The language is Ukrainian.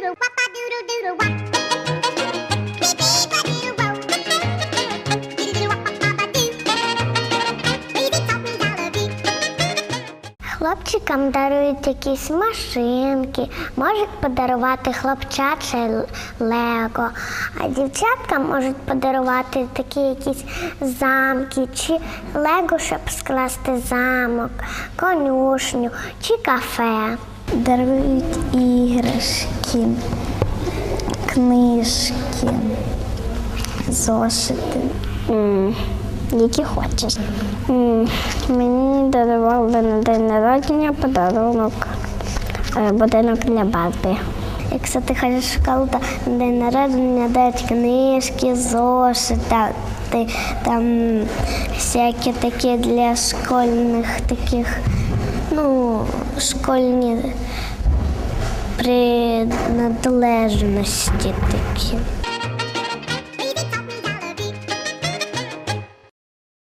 doodle doodle doodle wop. Хлопчикам дарують якісь машинки, можуть подарувати хлопчаче лего, а дівчаткам можуть подарувати такі якісь замки, чи лего, щоб скласти замок, конюшню чи кафе. Дарують іграшки, книжки, зошити. Які хочеш. Мені дарували на день народження подарунок е, будинок для Барбі. Якщо ти ходиш в школу, то на день народження дають книжки, зошити, ти- там всякі такі для школьних таких, ну, школьні принадлежності такі.